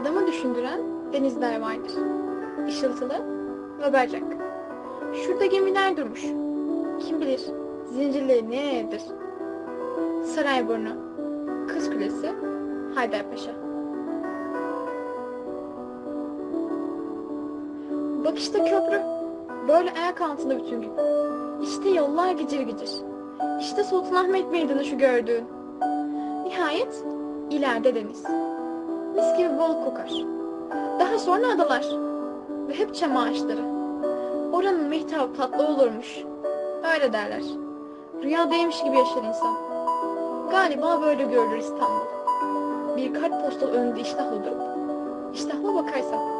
Adamı düşündüren denizler vardır. Işıltılı ve berrak. Şurada gemiler durmuş. Kim bilir zincirleri nerededir? Sarayburnu, Kız Kulesi, Haydarpaşa. Bak işte köprü. Böyle ayak altında bütün gün. İşte yollar gıcır gıcır. İşte Sultanahmet Meydanı şu gördüğün. Nihayet ileride deniz. Mis gibi balık kokar. Daha sonra adalar. Ve hep çam ağaçları. Oranın mehtabı tatlı olurmuş. Öyle derler. Rüyadaymış gibi yaşar insan. Galiba böyle görülür İstanbul. Bir kartpostal önünde iştahla durup, iştahla bakarsan